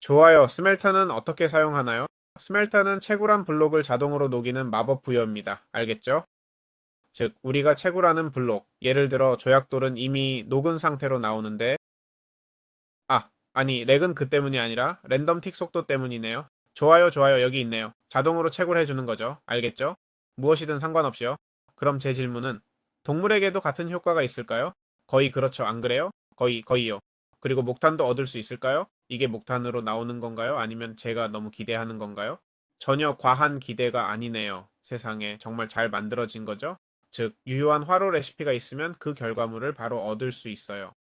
좋아요. 스멜터는 어떻게 사용하나요? 스멜터는 채굴한 블록을 자동으로 녹이는 마법 부여입니다. 알겠죠? 즉, 우리가 채굴하는 블록, 예를 들어 조약돌은 이미 녹은 상태로 나오는데, 아, 아니, 렉은 그 때문이 아니라 랜덤 틱 속도 때문이네요. 좋아요, 좋아요, 여기 있네요. 자동으로 채굴해주는 거죠. 알겠죠? 무엇이든 상관없이요. 그럼 제 질문은, 동물에게도 같은 효과가 있을까요? 거의 그렇죠, 안 그래요? 거의, 거의요. 그리고 목탄도 얻을 수 있을까요? 이게 목탄으로 나오는 건가요? 아니면 제가 너무 기대하는 건가요? 전혀 과한 기대가 아니네요. 세상에 정말 잘 만들어진 거죠? 즉, 유효한 화로 레시피가 있으면 그 결과물을 바로 얻을 수 있어요.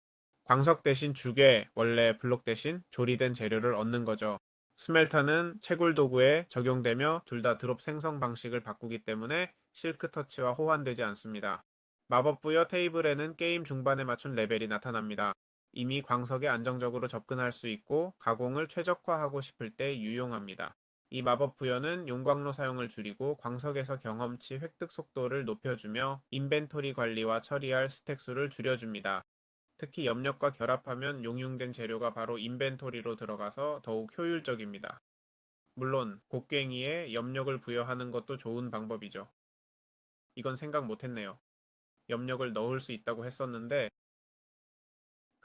광석 대신 주괴, 원래 블록 대신 조리된 재료를 얻는 거죠. 스멜터는 채굴 도구에 적용되며 둘 다 드롭 생성 방식을 바꾸기 때문에 실크 터치와 호환되지 않습니다. 마법 부여 테이블에는 게임 중반에 맞춘 레벨이 나타납니다. 이미 광석에 안정적으로 접근할 수 있고 가공을 최적화하고 싶을 때 유용합니다. 이 마법 부여는 용광로 사용을 줄이고 광석에서 경험치 획득 속도를 높여주며 인벤토리 관리와 처리할 스택 수를 줄여줍니다. 특히 염력과 결합하면 용융된 재료가 바로 인벤토리로 들어가서 더욱 효율적입니다. 물론 곡괭이에 염력을 부여하는 것도 좋은 방법이죠. 이건 생각 못했네요. 염력을 넣을 수 있다고 했었는데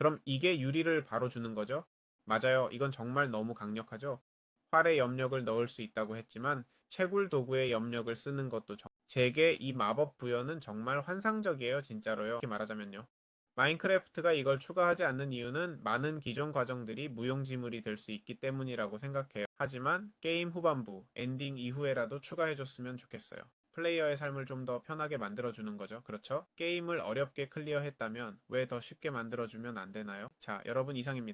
그럼 이게 유리를 바로 주는 거죠? 맞아요. 이건 정말 너무 강력하죠? 활에 염력을 넣을 수 있다고 했지만 채굴 도구에 염력을 쓰는 것도 정... 제게 이 마법 부여는 정말 환상적이에요. 진짜로요. 이렇게 말하자면요. 마인크래프트가 이걸 추가하지 않는 이유는 많은 기존 과정들이 무용지물이 될 수 있기 때문이라고 생각해요. 하지만 게임 후반부, 엔딩 이후에라도 추가해줬으면 좋겠어요. 플레이어의 삶을 좀 더 편하게 만들어주는 거죠. 그렇죠? 게임을 어렵게 클리어했다면 왜 더 쉽게 만들어주면 안 되나요? 자, 여러분 이상입니다.